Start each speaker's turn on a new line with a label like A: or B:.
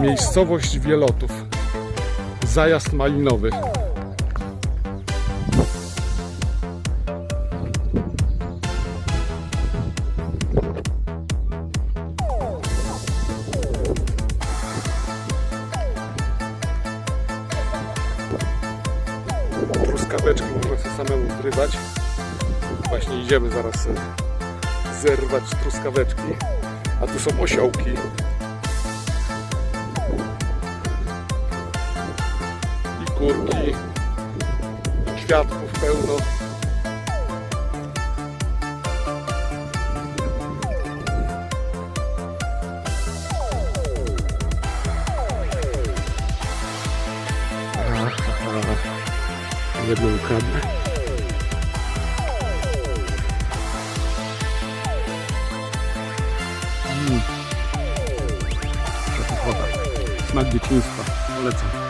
A: Miejscowość Wielotów. Zajazd malinowy. Truskaweczki można sobie samemu zrywać. Właśnie idziemy zaraz sobie zerwać truskaweczki. A tu są osiołki. I kurki. I kwiatków pełno. Jedno ukradnę. Mm. Smak dzieciństwa. Polecam.